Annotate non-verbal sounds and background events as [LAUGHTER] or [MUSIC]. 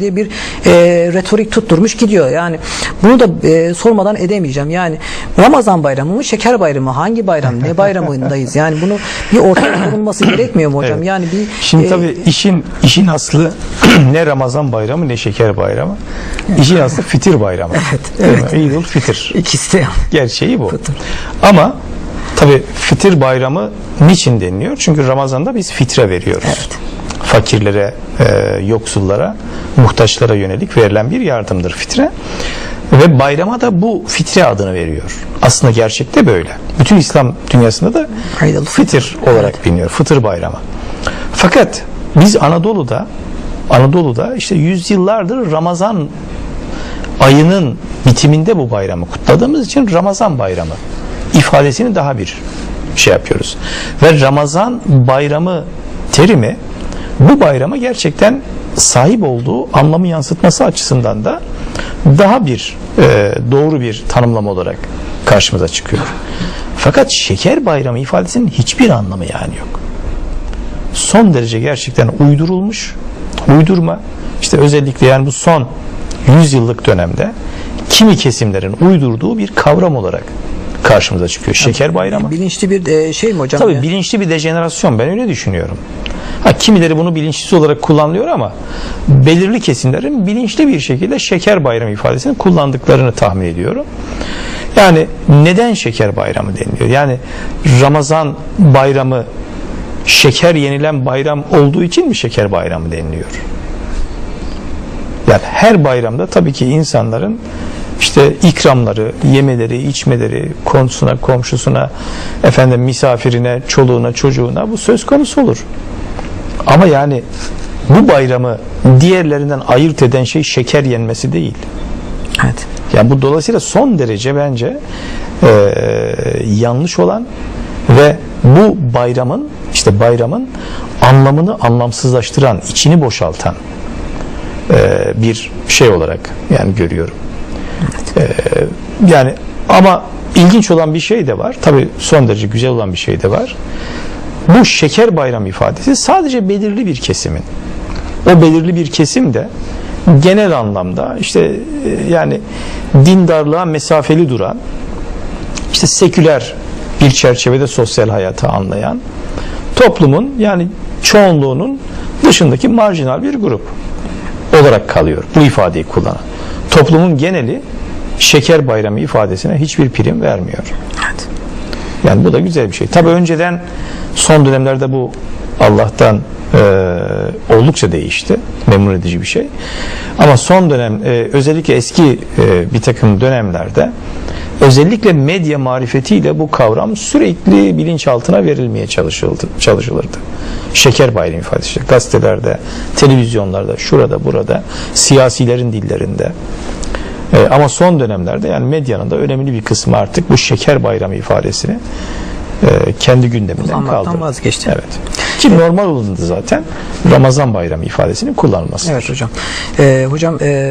diye bir e, retorik tutturmuş gidiyor. Yani bunu da e, sormadan edemeyeceğim. Yani Ramazan bayramı mı, şeker bayramı mı? Hangi bayram, ne bayramındayız? Yani bunu bir ortaya konulması gerekmiyor mu hocam? Evet. Yani bir Şimdi e, tabii işin işin aslı [CLEARS THROAT] ne Ramazan bayramı ne şeker bayramı. İşin aslı fitir bayramı. evet. Mi? İdul Fitir. ikisi de. Gerçeği bu. Fıtır. Ama tabii fitir bayramı niçin deniliyor? Çünkü Ramazan'da biz fitre veriyoruz. Evet. Fakirlere, e, yoksullara, muhtaçlara yönelik verilen bir yardımdır fitre. Ve bayrama da bu fitre adını veriyor. Aslında gerçekte böyle. Bütün İslam dünyasında da Eidul fitir olarak biliniyor. Fıtır bayramı. Fakat biz Anadolu'da Anadolu'da işte yüzyıllardır Ramazan ayının bitiminde bu bayramı kutladığımız için Ramazan bayramı ifadesini daha bir şey yapıyoruz. Ve Ramazan bayramı terimi bu bayramı gerçekten sahip olduğu anlamı yansıtması açısından da daha bir e, doğru bir tanımlama olarak karşımıza çıkıyor. Fakat şeker bayramı ifadesinin hiçbir anlamı yani yok son derece gerçekten uydurulmuş uydurma işte özellikle yani bu son 100 yıllık dönemde kimi kesimlerin uydurduğu bir kavram olarak karşımıza çıkıyor. Şeker bayramı. bilinçli bir e, şey mi hocam? Tabii ya? bilinçli bir dejenerasyon ben öyle düşünüyorum. Ha, kimileri bunu bilinçsiz olarak kullanıyor ama belirli kesimlerin bilinçli bir şekilde şeker bayramı ifadesini kullandıklarını tahmin ediyorum. Yani neden şeker bayramı deniliyor? Yani Ramazan bayramı şeker yenilen bayram olduğu için mi şeker bayramı deniliyor? Yani her bayramda tabii ki insanların işte ikramları, yemeleri, içmeleri, komşusuna, komşusuna, efendim misafirine, çoluğuna, çocuğuna bu söz konusu olur. Ama yani bu bayramı diğerlerinden ayırt eden şey şeker yenmesi değil. Evet. Yani bu dolayısıyla son derece bence eee, yanlış olan ve bu bayramın işte bayramın anlamını anlamsızlaştıran, içini boşaltan eee, bir şey olarak yani görüyorum. Eee, yani ama ilginç olan bir şey de var. Tabii son derece güzel olan bir şey de var. Bu şeker bayramı ifadesi sadece belirli bir kesimin o belirli bir kesim de genel anlamda işte e, yani dindarlığa mesafeli duran işte seküler bir çerçevede sosyal hayatı anlayan toplumun yani çoğunluğunun dışındaki marjinal bir grup olarak kalıyor bu ifadeyi kullanan. Toplumun geneli şeker bayramı ifadesine hiçbir prim vermiyor. Evet. Yani bu da güzel bir şey. Tabi önceden son dönemlerde bu Allah'tan e, oldukça değişti. Memnun edici bir şey. Ama son dönem e, özellikle eski e, bir takım dönemlerde özellikle medya marifetiyle bu kavram sürekli bilinçaltına verilmeye çalışıldı, çalışılırdı. Şeker bayramı ifadesi gazetelerde, televizyonlarda, şurada burada, siyasilerin dillerinde. E, ama son dönemlerde yani medyanın da önemli bir kısmı artık bu şeker bayramı ifadesini e, kendi gündeminden kaldırdı. vazgeçti. Evet. Ki normal olanı da zaten Ramazan bayramı ifadesinin kullanılması. Evet hocam. E, hocam e,